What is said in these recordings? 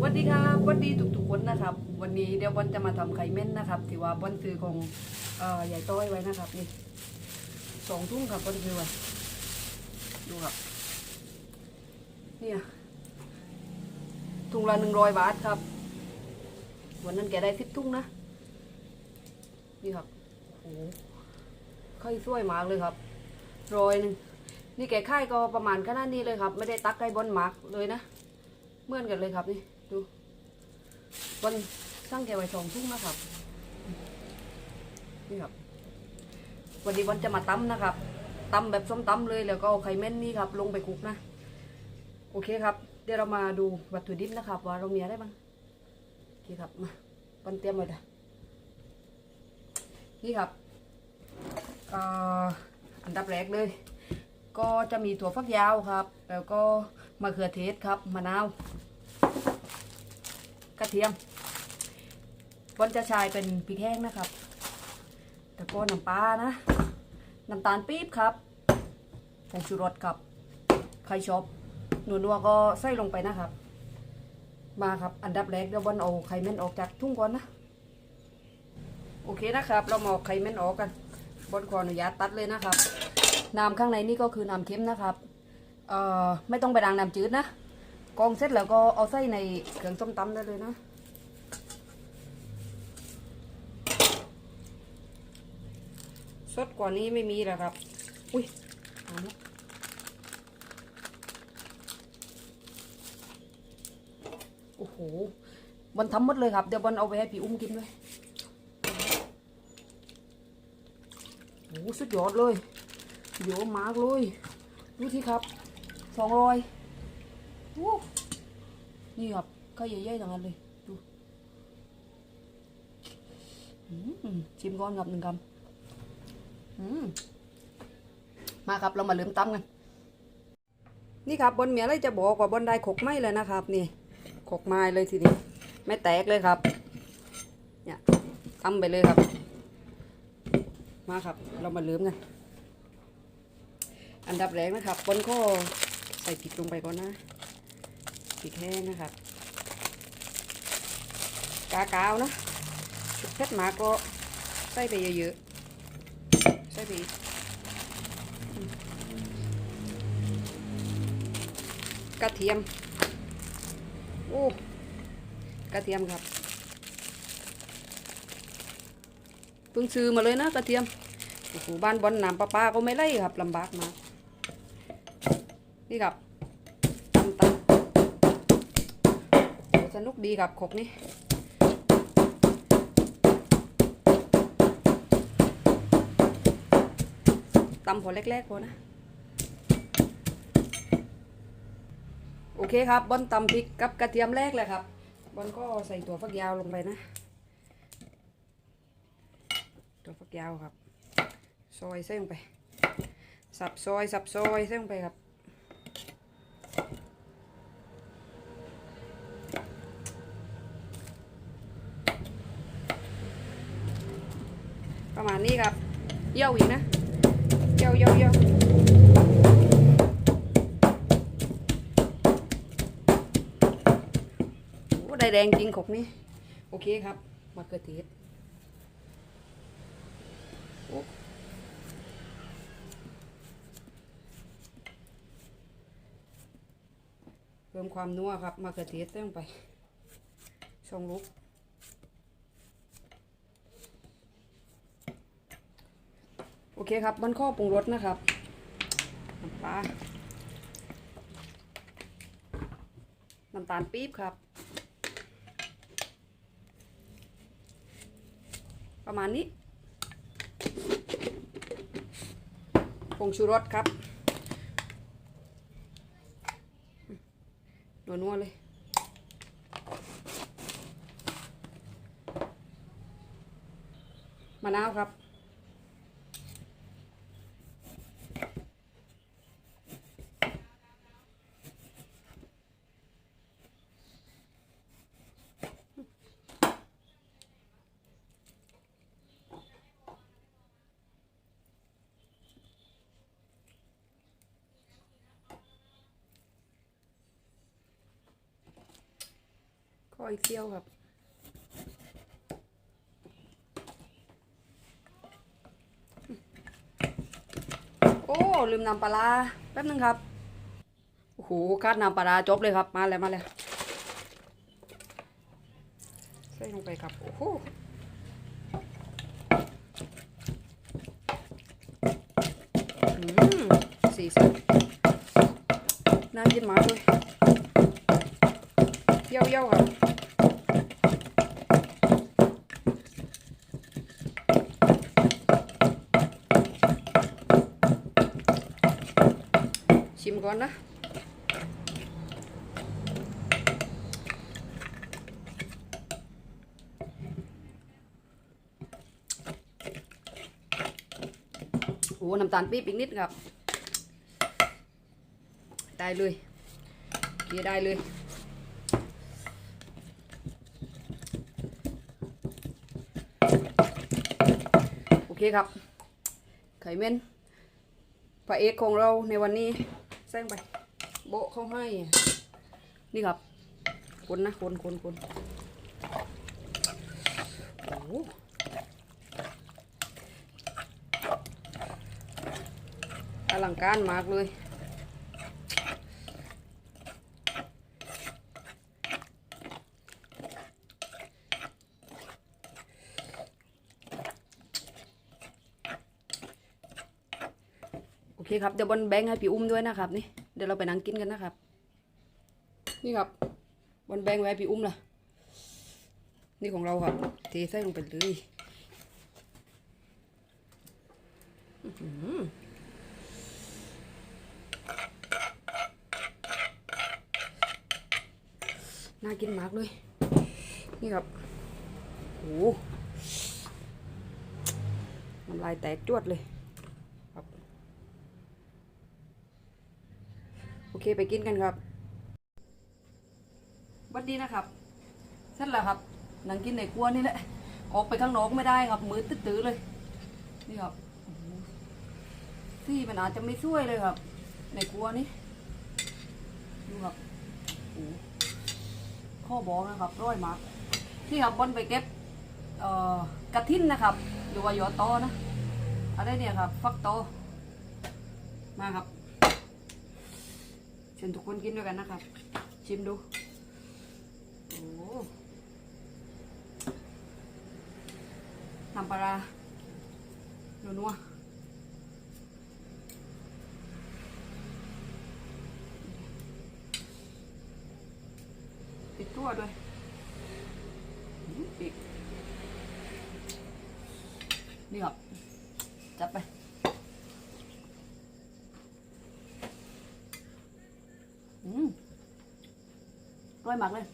สวัสดีครับสวัสดีทุกๆคนนะครับ วันนี้เดี๋ยวบอลจะมาทำไข่เม่นนะครับที่ว่าบอลซื้อของเอ่อใหญ่ต้อยไว้นะครับนี่สองทุ่งครับบอลซื้อไว้ดูครับ เนี่ยถุงละหนึ่งร้อยบาทครับ วันนั้นแกได้สิบทุ่งนะ นี่ครับโอ้โหไข่สวยมากเลยครับร้อยหนึ่งนี่แกไข่ก็ประมาณขนาดนี้เลยครับ ไม่ได้ตักไก่บอลมากเลยนะเหมือนกันเลยครับนี่ ดูวันสร้างแกไว้สองทุ่งนะครับ นี่ครับ วันนี้วันจะมาตำนะครับตำแบบส้มตำเลยแล้วก็เอาไข่เม่นนี่ครับ ลงไปคลุกนะ โอเคครับ เดี๋ยวเรามาดูวัตถุดิบนะครับ ว่าเรามีอะไรบ้างโอเคครับมาวันเตรียมไว้เลยนี่ครับอ,อันดับแรกเลย ก็จะมีถั่วฟักยาวครับ แล้วก็มะเขือเทศครับมะนาว ระเทียมบอนจะใช้เป็นพริกแห้งนะครับแล้วก็น้ำปลานะ น้ำตาลปี๊บครับผงชูรสครับ ใครชอบหนูนัวก็ใส่ลงไปนะครับ มาครับ อันดับแรกเดี๋ยวบอนเอาไข่เม่นออกจากทุ่งก่อนนะ โอเคนะครับ เราหมอาไข่เม่นออกกันบนขออนุญาตตัดเลยนะครับ น้ำข้างในนี่ก็คือน้ำเค็มนะครับ เอ่อ ไม่ต้องไปล้างน้ำจืดนะ กองเสร็จแล้วก็เอาใส่ในเครื่องส้มตำได้เลยนะสดกว่านี้ไม่มีแล้วครับ อุ้ยเอาละโอ้โหบอลทำหมดเลยครับ เดี๋ยวบอลเอาไปให้พี่อุ้มกินด้วยโอ้สุดยอดเลยเยอะมากเลย ดูสิครับสองร้อย นี่ครับก็ใหญ่ๆทั้งนั้นเลยดูชิมก่อนครับหนึ่งคำมาครับเรามาเริ่มตำกัน นี่ครับบนเมียอะไรจะบอกว่าบนได้ขกไม้เลยนะครับ นี่ขกไม้เลยทีนี้ ไม่แตกเลยครับ เนี่ยตำไปเลยครับ มาครับ เรามาเริ่มกัน อันดับแรกนะครับบนก็ใส่พริกลงไปก่อนนะ พริกแห้งนะครับ กากาวนะเผ็ดมาก็ใส่ไปเยอะๆ ใส่ไปกระเทียม โอ้ กระเทียมครับ เพิ่งซื้อมาเลยนะกระเทียม โอ้โห บ้านบอลน้ำประปาก็ไม่ไล่ครับลำบากมาก นี่ครับ สนุกดีครับขกนี่ตำพอเล็กๆพอนะ โอเคครับบอลตำพริกกับกระเทียมแรกเลยครับบอลก็ใส่ตัวฟักยาวลงไปนะตัวฟักยาวครับ ซอยใส่ลงไป สับซอย สับซอยใส่ลงไปครับ ประมาณนี้ครับเยี่ยวอีกนะเยี่ยวเยี่ยวเยี่ยวโอ้ได้แดงจริงขกนี่โอเคครับมะเขือเทศเพิ่มความนัวครับมะเขือเทศใส่ลงไปสองลูกโอ เคครับมันข้อปรุงรสนะครับน้ำปลาน้ำตาลปี๊บครับ ประมาณนี้ผงชูรสครับนัวๆเลยมะนาวครับ ก็อีกเซี่ยวครับ โอ้ ลืมนำปลาแป๊บนึงครับ โอ้โหคาดนำปลาจบเลยครับ มาเลยมาเลยใส่ลงไปครับ โอ้โหสีสันน่ากินมากเลยเยี่ยวเยี่ยวครับชิม ก่อนนะโอ้น้ำตาลปี๊บอีกนิดครับ ได้เลยเกียได้เลย โอเคครับ ไข่เม่นพระเอกของเราในวันนี้ แซงไป โบะเขาให้ นี่ครับ คนนะ คนคนคนโอ้โหอลังการมากเลย โอเครับเดี๋ยวบนแบงค์ให้พี่อุ้มด้วยนะครับนี่เดี๋ยวเราไปนั่งกินกันนะครับ นี่ครับบนแบงค์ไว้พี่อุ้มล่ะนี่ของเราครับเทใส่ลงไปเลยน่ากินมากเลย นี่ครับโอ้น้ำลายแตกจวดเลย ครับ โอเคไปกินกันครับวันดีนะครับเสร็จแล้วครับนั่งกินในครัวนี่แหละออกไปข้างนอกไม่ได้ครับมือตื้อเลย นี่ครับที่มันอาจจะไม่ช่วยเลยครับ ในครัวนี่ดูครับโอ้โหข้อบอกนะครับร้อยมากนี่ครับบนไปเก็บเอ่อกระทินนะครับหรือว่ายอตอนะอะไรเนี่ยครับ ฟักโตมาครับ ชิญทุกคนกินด้วยกันนะครับ ชิมดู โอ้น้ำปลาร้านัวๆปิดตัวด้วยอืมปิดนี่ครับจับไป อืม ร้อยมากเลย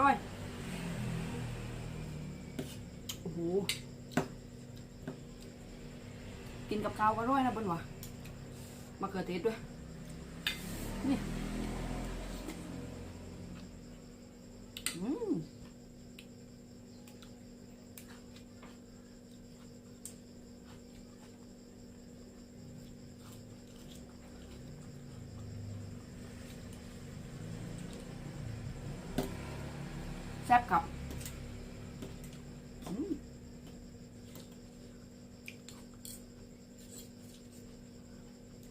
ร้อยโอ้โหกินกับข้าวก็ร้อยนะบนวะมาเกิดเทศด้วย นี่ อืม แซ่บครับอืม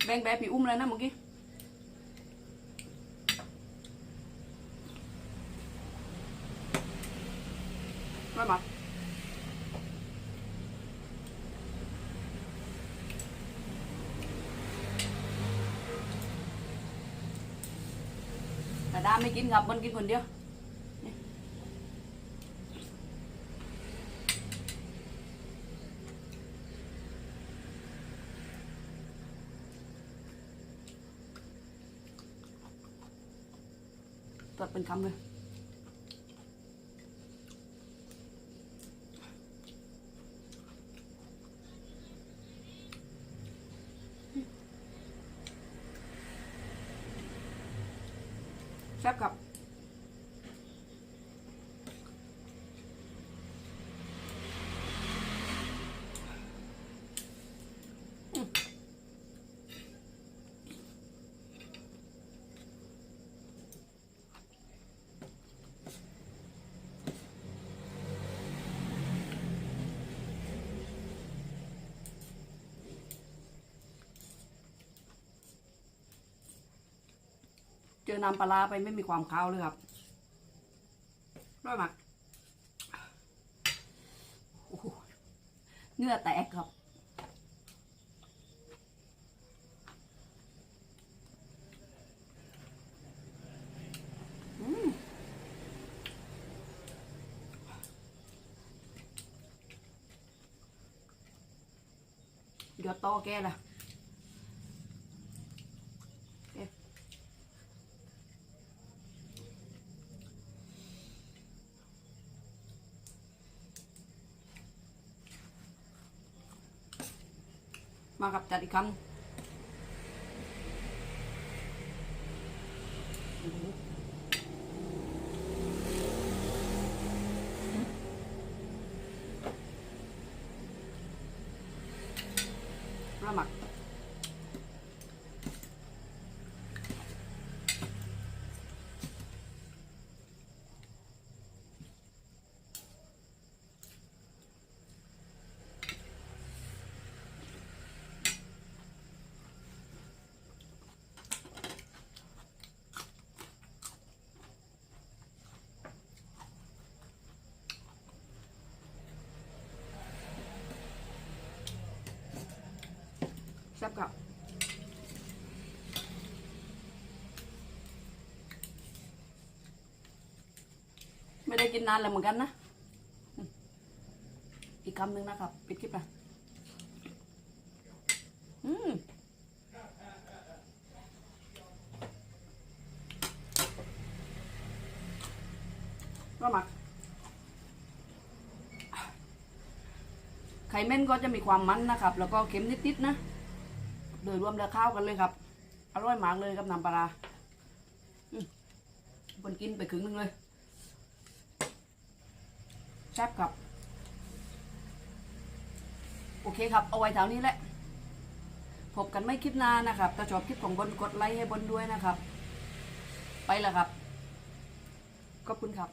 แบ่งแบบพี่อุ้มเลยนะเมื่อกี้ ไม่มาแตัดเป็นคำเลย อน้ำปลาไปไม่มีความคาวเลยครับร้อยมากเนื้อแตกครับอืมเดี๋ยวโตแกละ มากับจัดอีกคำโอ้โห ปลาหมักแซ่บกับไม่ได้กินนานแล้วเหมือนกันนะ อีกคำหนึ่งนะครับ ปิดคลิปนะอืมก็หมักไข่เม่นก็จะมีความมันนะครับ แล้วก็เค็มนิดๆนะ โดยรวมแล้วข้าวกันเลยครับ อร่อยมากเลยกับน้ำปลาคนกินไปครึ่งหนึงเลยแซ่บครับ โอเคครับ เอาไว้แถวนี้แหละพบกันไม่คลิปหน้านะครับถ้าชอบคลิปของบนกดไลค์ให้บนด้วยนะครับ ไปแล้วครับ ขอบคุณครับ